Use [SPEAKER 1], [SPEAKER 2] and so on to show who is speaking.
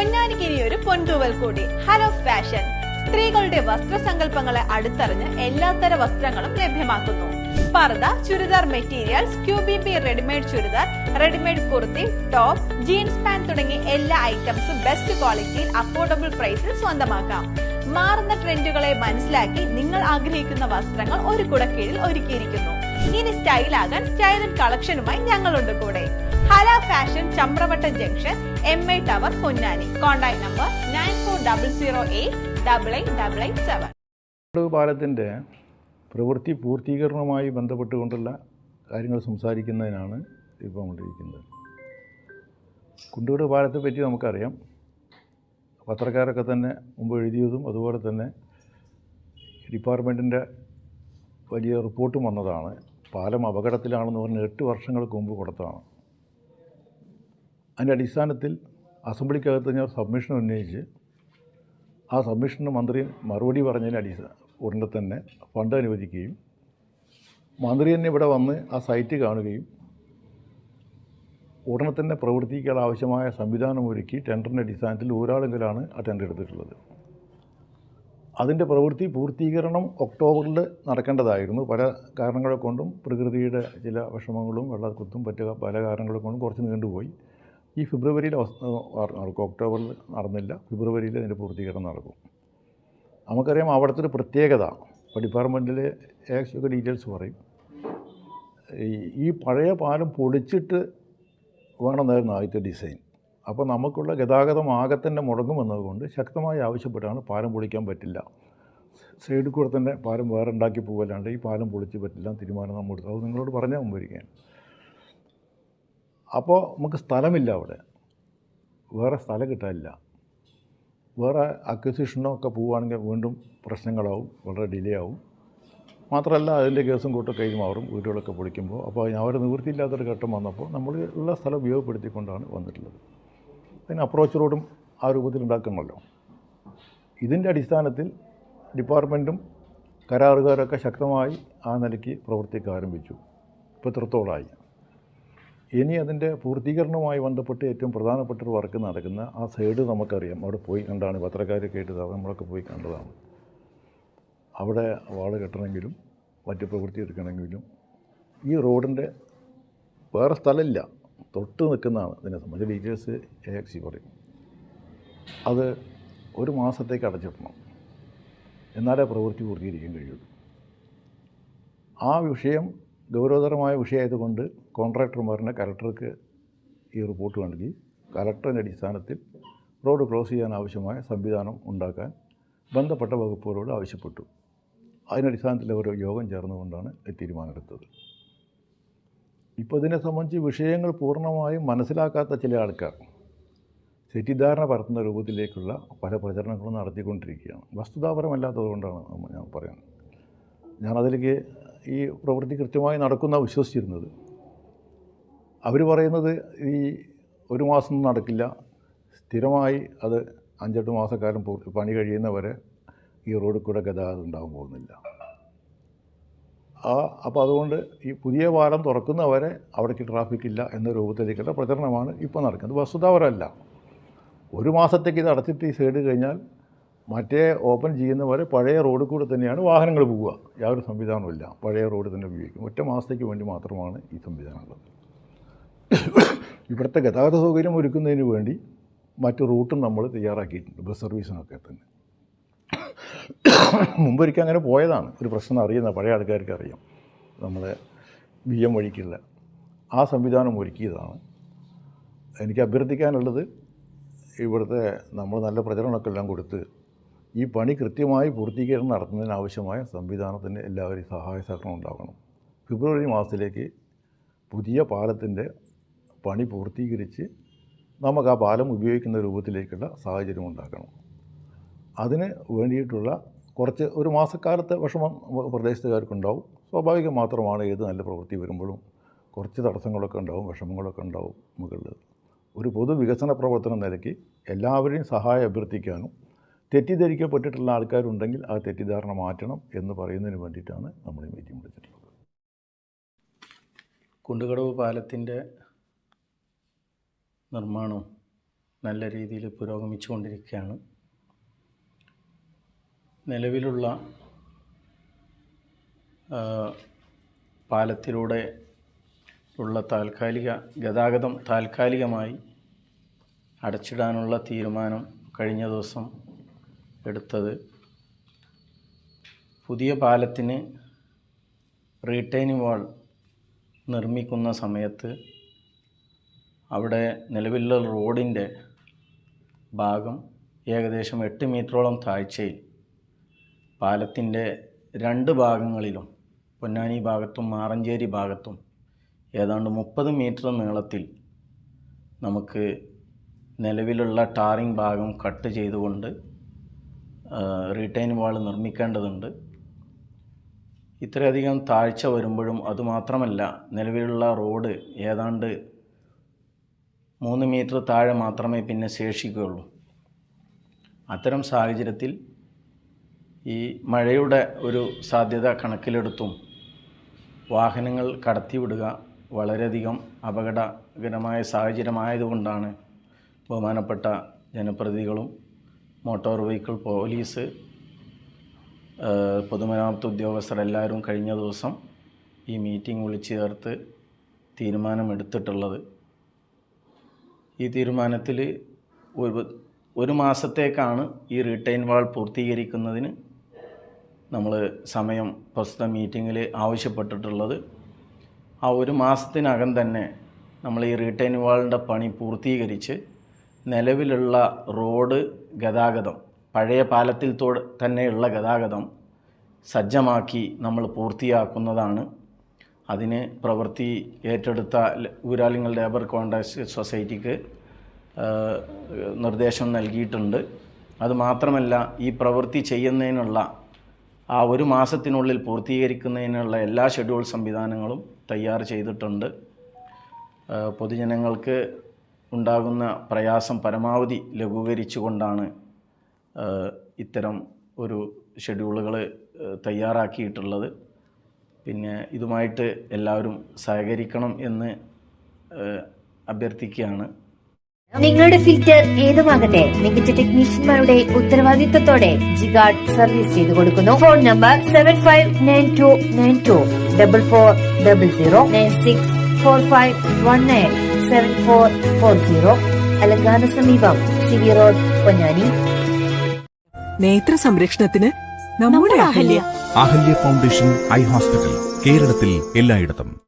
[SPEAKER 1] പൊന്നാനിക്ക് ഇനി ഒരു പൊൻതൂവൽ കൂടി. ഹലോ ഫാഷൻ സ്ത്രീകളുടെ വസ്ത്രസങ്കല്പങ്ങളെ അടുത്തറിഞ്ഞ് എല്ലാത്തര വസ്ത്രങ്ങളും ലഭ്യമാക്കുന്നു. പർദ churidar materials ക്യൂബിപി readymade churidar readymade kurti top jeans pant തുടങ്ങി എല്ലാ ഐറ്റംസും ബെസ്റ്റ് ക്വാളിറ്റിയിൽ അഫോർഡബിൾ പ്രൈസിൽ സ്വന്തമാക്കാം. മാറുന്ന ട്രെൻഡുകളെ മനസ്സിലാക്കി നിങ്ങൾ ആഗ്രഹിക്കുന്ന വസ്ത്രങ്ങൾ ഒരു കുടക്കീഴിൽ ഒരുക്കിയിരിക്കുന്നു. ഇനി സ്റ്റൈലാകാൻ സ്റ്റൈലൻ കളക്ഷനുമായി ഞങ്ങളുണ്ട് കൂടെ. Hala fashion Chamravattam junction M I tower Ponnani. Contact number nine four double zero eight double eight double eight seven.
[SPEAKER 2] പാലത്തിന്റെ പ്രവൃത്തി പൂർത്തീകരണവുമായി ബന്ധപ്പെട്ടുകൊണ്ടുള്ള കാര്യങ്ങൾ സംസാരിക്കുന്നതിനാണ് ഇപ്പോൾ നമ്മളിരിക്കുന്നത് കുണ്ടൂർ പാലത്തെ പറ്റി നമുക്കറിയാം. പത്രക്കാരൊക്കെ തന്നെ മുമ്പ് എഴുതിയതും അതുപോലെ തന്നെ ഡിപ്പാർട്ട്മെന്റിന്റെ വലിയ റിപ്പോർട്ടും വന്നതാണ്. പാലം അപകടത്തിലാണെന്ന് പറഞ്ഞ് എട്ട് വർഷങ്ങൾക്ക് മുമ്പ് കൊടുത്തതാണ്. അതിന്റെ അടിസ്ഥാനത്തിൽ അസംബ്ലിക്കകത്ത് ഞാൻ സബ്മിഷൻ ഉന്നയിച്ച് ആ സബ്മിഷന് മന്ത്രി മറുപടി പറഞ്ഞതിന് അടിസ്ഥാന ഉടനെ തന്നെ ഫണ്ട് അനുവദിക്കുകയും മന്ത്രി തന്നെ ഇവിടെ വന്ന് ആ സൈറ്റ് കാണുകയും ഉടനെ തന്നെ പ്രവർത്തിക്കാൻ ആവശ്യമായ സംവിധാനം ഒരുക്കി ടെൻഡറിന്റെ അടിസ്ഥാനത്തിൽ ഒരാളെങ്കിലാണ് ആ ടെൻഡർ എടുത്തിട്ടുള്ളത്. അതിന്റെ പ്രവൃത്തി പൂർത്തീകരണം ഒക്ടോബറിൽ നടക്കേണ്ടതായിരുന്നു. പല കാരണങ്ങളെ കൊണ്ടും പ്രകൃതിയുടെ ചില വിഷമങ്ങളും വെള്ളക്കുത്തും പറ്റുക പല കാരണങ്ങളെ കൊണ്ടും കുറച്ച് നീണ്ടുപോയി. ഈ ഫെബ്രുവരിയിൽ നടക്കും. ഒക്ടോബറിൽ നടന്നില്ല. ഫെബ്രുവരിയിൽ അതിന്റെ പൂർത്തീകരണം നടക്കും. നമുക്കറിയാം അവിടുത്തെ ഒരു പ്രത്യേകത. ഇപ്പോൾ ഡിപ്പാർട്ട്മെന്റിലെ ഏകദേശമൊക്കെ ഡീറ്റെയിൽസ് പറയും. ഈ പഴയ പാലം പൊളിച്ചിട്ട് വേണമെന്നായിരുന്നു ആദ്യത്തെ ഡിസൈൻ. അപ്പോൾ നമുക്കുള്ള ഗതാഗതം ആകെ തന്നെ മുടങ്ങുമെന്നതുകൊണ്ട് ശക്തമായി ആവശ്യപ്പെട്ടാണ് പാലം പൊളിക്കാൻ പറ്റില്ല. സൈഡിൽ കൂടെ തന്നെ പാലം വേറെ ഉണ്ടാക്കി പോകല്ലാണ്ട് ഈ പാലം പൊളിച്ച് പറ്റില്ല തീരുമാനം നമ്മൾ എടുത്തു. അത് നിങ്ങളോട് പറഞ്ഞാൽ മുമ്പിരിക്കാൻ അപ്പോൾ നമുക്ക് സ്ഥലമില്ല അവിടെ. വേറെ സ്ഥലം കിട്ടാനില്ല. വേറെ അക്വിസിഷനോ ഒക്കെ പോവുകയാണെങ്കിൽ വീണ്ടും പ്രശ്നങ്ങളാവും. വളരെ ഡിലേ ആവും. മാത്രമല്ല അതിന്റെ കേസും കൂട്ടൊക്കെ മാറും. വീടുകളൊക്കെ പൊളിക്കുമ്പോൾ. അപ്പോൾ അവർ നിവൃത്തിയില്ലാത്തൊരു ഘട്ടം വന്നപ്പോൾ നമ്മൾ ഉള്ള സ്ഥലം ഉപയോഗപ്പെടുത്തിക്കൊണ്ടാണ് വന്നിട്ടുള്ളത്. അതിന് അപ്രോച്ച് റോഡും ആ രൂപത്തിൽ ഉണ്ടാക്കണമല്ലോ. ഇതിന്റെ അടിസ്ഥാനത്തിൽ ഡിപ്പാർട്ട്മെന്റും കരാറുകാരൊക്കെ ശക്തമായി ആ നിലയ്ക്ക് പ്രവർത്തിക്കാൻ ആരംഭിച്ചു. ഇപ്പോൾ ഇത്രത്തോളമായി ഇനി അതിന്റെ പൂർത്തീകരണവുമായി ബന്ധപ്പെട്ട് ഏറ്റവും പ്രധാനപ്പെട്ട ഒരു വർക്ക് നടക്കുന്ന ആ സൈഡ് നമുക്കറിയാം. അവിടെ പോയി കണ്ടാണ് പത്രക്കാരൊക്കെ ആയിട്ട് നമ്മളൊക്കെ പോയി കണ്ടതാണ്. അവിടെ വാൾ കെട്ടണമെങ്കിലും മറ്റു പ്രവൃത്തി എടുക്കണമെങ്കിലും ഈ റോഡിന്റെ വേറെ സ്ഥലമില്ല. തൊട്ട് നിൽക്കുന്നതാണ് ഇതിനെ സംബന്ധിച്ച്. ഡീറ്റെയിൽസ് എ എക്സി പറയും. അത് ഒരു മാസത്തേക്ക് അടച്ചിടണം. എന്നാലേ പ്രവൃത്തി പൂർത്തീകരിക്കാൻ കഴിയുള്ളൂ. ആ വിഷയം ഗൗരവതരമായ വിഷയമായതുകൊണ്ട് കോൺട്രാക്ടർമാരുടെ കലക്ടർക്ക് ഈ റിപ്പോർട്ട് നൽകി. കലക്ടറിന്റെ അടിസ്ഥാനത്തിൽ റോഡ് ക്ലോസ് ചെയ്യാൻ ആവശ്യമായ സംവിധാനം ഉണ്ടാക്കാൻ ബന്ധപ്പെട്ട വകുപ്പുകളോട് ആവശ്യപ്പെട്ടു. അതിനടിസ്ഥാനത്തിൽ അവർ യോഗം ചേർന്നുകൊണ്ടാണ് തീരുമാനമെടുത്തത്. ഇപ്പോൾ ഇതിനെ സംബന്ധിച്ച് വിഷയങ്ങൾ പൂർണമായും മനസ്സിലാക്കാത്ത ചില ആൾക്കാർ തെറ്റിദ്ധാരണ പരത്തുന്ന രൂപത്തിലേക്കുള്ള പല പ്രചരണങ്ങളും നടത്തിക്കൊണ്ടിരിക്കുകയാണ്. വസ്തുതാപരമല്ലാത്തത് കൊണ്ടാണ് ഞാൻ പറയുന്നത്. ഞാനതിലേക്ക് ഈ പ്രവൃത്തി കൃത്യമായി നടക്കുന്ന വിശ്വസിച്ചിരുന്നത്. അവർ പറയുന്നത് ഈ ഒരു മാസം നടക്കില്ല. സ്ഥിരമായി അത് അഞ്ചെട്ട് മാസക്കാലം പണി കഴിയുന്നവരെ ഈ റോഡിൽ കൂടെ ഗതാഗതം ഉണ്ടാകാൻ പോകുന്നില്ല. ആ അപ്പോൾ അതുകൊണ്ട് ഈ പുതിയ പാലം തുറക്കുന്നവരെ അവിടേക്ക് ട്രാഫിക് ഇല്ല എന്ന രൂപത്തിലേക്കുള്ള പ്രചരണമാണ് ഇപ്പോൾ നടക്കുന്നത്. വസ്തുതാപരമല്ല. ഒരു മാസത്തേക്ക് ഇത് അടച്ചിട്ട് ഈ സൈഡ് കഴിഞ്ഞാൽ മറ്റേ ഓപ്പൺ ചെയ്യുന്നവരെ പഴയ റോഡിൽ കൂടെ തന്നെയാണ് വാഹനങ്ങൾ പോവുക. യാതൊരു സംവിധാനമില്ല പഴയ റോഡ് തന്നെ ഉപയോഗിക്കും. ഒറ്റ മാസത്തേക്ക് വേണ്ടി മാത്രമാണ് ഈ സംവിധാനമുള്ളത് ഇവിടുത്തെ ഗതാഗത സൗകര്യം ഒരുക്കുന്നതിന് വേണ്ടി മറ്റു റൂട്ടും നമ്മൾ തയ്യാറാക്കിയിട്ടുണ്ട്. ബസ് സർവീസിനൊക്കെ തന്നെ. മുമ്പൊരിക്കൽ അങ്ങനെ പോയതാണ്. ഒരു പ്രശ്നം അറിയുന്ന പഴയ ആൾക്കാർക്ക് അറിയാം. നമ്മളെ ബി എം വഴിക്കുള്ള ആ സംവിധാനം ഒരുക്കിയതാണ്. എനിക്ക് അഭ്യർത്ഥിക്കാനുള്ളത് ഇവിടുത്തെ നമ്മൾ നല്ല പ്രചരണമൊക്കെ എല്ലാം കൊടുത്ത് ഈ പണി കൃത്യമായി പൂർത്തീകരണം നടത്തുന്നതിനാവശ്യമായ സംവിധാനത്തിന് എല്ലാവരും സഹായ സഹകരണം ഉണ്ടാകണം. ഫെബ്രുവരി മാസത്തിലേക്ക് പുതിയ പാലത്തിന്റെ പണി പൂർത്തീകരിച്ച് നമുക്ക് ആ പാലം ഉപയോഗിക്കുന്ന രൂപത്തിലേക്കുള്ള സാഹചര്യം ഉണ്ടാക്കണം. അതിന് വേണ്ടിയിട്ടുള്ള കുറച്ച് ഒരു മാസക്കാലത്തെ വിഷമം പ്രദേശത്തുകാർക്കുണ്ടാവും. സ്വാഭാവികം മാത്രമാണ് ഏത് നല്ല പ്രവൃത്തി വരുമ്പോഴും കുറച്ച് തടസ്സങ്ങളൊക്കെ ഉണ്ടാവും വിഷമങ്ങളൊക്കെ ഉണ്ടാവും മുകളിൽ. ഒരു പൊതുവികസന പ്രവർത്തനം നിലയ്ക്ക് എല്ലാവരെയും സഹായം അഭ്യർത്ഥിക്കാനും തെറ്റിദ്ധരിക്കപ്പെട്ടിട്ടുള്ള ആൾക്കാരുണ്ടെങ്കിൽ ആ തെറ്റിദ്ധാരണ മാറ്റണം എന്ന് പറയുന്നതിന് വേണ്ടിയിട്ടാണ് നമ്മൾ ഈ മീറ്റിംഗ് വിളിച്ചിട്ടുള്ളത്.
[SPEAKER 3] കുണ്ടുകടവ് പാലത്തിന്റെ നിർമ്മാണം നല്ല രീതിയിൽ പുരോഗമിച്ചുകൊണ്ടിരിക്കുകയാണ്. നിലവിലുള്ള പാലത്തിലൂടെ ഉള്ള താൽക്കാലിക ഗതാഗതം താൽക്കാലികമായി അടച്ചിടാനുള്ള തീരുമാനം കഴിഞ്ഞ ദിവസം എടുത്തത്. പുതിയ പാലത്തിന് റീറ്റൈനിങ് വാൾ നിർമ്മിക്കുന്ന സമയത്ത് അവിടെ നിലവിലുള്ള റോഡിന്റെ ഭാഗം ഏകദേശം എട്ട് മീറ്ററോളം താഴ്ചയിൽ പാലത്തിന്റെ രണ്ട് ഭാഗങ്ങളിലും പൊന്നാനി ഭാഗത്തും മാറഞ്ചേരി ഭാഗത്തും ഏതാണ്ട് മുപ്പത് മീറ്റർ നീളത്തിൽ നമുക്ക് നിലവിലുള്ള ടാറിംഗ് ഭാഗം കട്ട് ചെയ്തുകൊണ്ട് റീറ്റൈൻ വാൾ നിർമ്മിക്കേണ്ടതുണ്ട്. ഇത്രയധികം താഴ്ച വരുമ്പോഴും അതുമാത്രമല്ല നിലവിലുള്ള റോഡ് ഏതാണ്ട് മൂന്ന് മീറ്റർ താഴെ മാത്രമേ പിന്നെ ശേഷിക്കുകയുള്ളൂ. അത്തരം സാഹചര്യത്തിൽ ഈ മഴയുടെ ഒരു സാധ്യത കണക്കിലെടുത്തും വാഹനങ്ങൾ കടത്തിവിടുക വളരെയധികം അപകടകരമായ സാഹചര്യമായതുകൊണ്ടാണ് ബഹുമാനപ്പെട്ട ജനപ്രതിനിധികളും മോട്ടോർ വെഹിക്കിൾ പോലീസ് പൊതുമരാമത്ത് ഉദ്യോഗസ്ഥരെല്ലാവരും കഴിഞ്ഞ ദിവസം ഈ മീറ്റിംഗ് വിളിച്ചു ചേർത്ത് തീരുമാനമെടുത്തിട്ടുള്ളത്. ഈ തീരുമാനത്തിൽ ഒരു മാസത്തേക്കാണ് ഈ റിട്ടൈൻ വാൾ പൂർത്തീകരിക്കുന്നതിന് നമ്മൾ സമയം പ്രസ്തുത മീറ്റിങ്ങിൽ ആവശ്യപ്പെട്ടിട്ടുള്ളത്. ആ ഒരു മാസത്തിനകം തന്നെ നമ്മൾ ഈ റിട്ടൈൻ വാളിന്റെ പണി പൂർത്തീകരിച്ച് നിലവിലുള്ള റോഡ് ഗതാഗതം പഴയ പാലത്തിൽ തന്നെയുള്ള ഗതാഗതം സജ്ജമാക്കി നമ്മൾ പൂർത്തിയാക്കുന്നതാണ്. അതിന് പ്രവൃത്തി ഏറ്റെടുത്ത ഊരാലിങ്ങൾ ലേബർ കോൺട്രാക്ട് സൊസൈറ്റിക്ക് നിർദ്ദേശം നൽകിയിട്ടുണ്ട്. അതുമാത്രമല്ല ഈ പ്രവൃത്തി ചെയ്യുന്നതിനുള്ള ആ ഒരു മാസത്തിനുള്ളിൽ പൂർത്തീകരിക്കുന്നതിനുള്ള എല്ലാ ഷെഡ്യൂൾ സംവിധാനങ്ങളും തയ്യാർ ചെയ്തിട്ടുണ്ട്. പൊതുജനങ്ങൾക്ക് ഉണ്ടാകുന്ന പ്രയാസം പരമാവധി ലഘൂകരിച്ചുകൊണ്ടാണ് ഇത്തരം ഒരു ഷെഡ്യൂളുകൾ തയ്യാറാക്കിയിട്ടുള്ളത്. പിന്നെ ഇതുമായിട്ട് എല്ലാവരും സഹകരിക്കണം എന്ന് അഭ്യർത്ഥിക്കുകയാണ്.
[SPEAKER 4] നിങ്ങളുടെ ഫിൽറ്റർ ഏതുമാകട്ടെ മികച്ച ടെക്നീഷ്യന്മാരുടെ ഉത്തരവാദിത്തത്തോടെ ജിഗാർഡ് സർവീസ് ചെയ്തു കൊടുക്കുന്നു. Phone number seven five nine two nine two double four double zero nine six four five one nine seven four four zero അലങ്കാന സമീപം സി വി റോഡ് പൊന്നാനി.
[SPEAKER 5] നേത്ര സംരക്ഷണത്തിന് നമ്മുടെ Ahalya.
[SPEAKER 6] Ahalya foundation eye hospital കേരളത്തിൽ എല്ലായിടത്തും.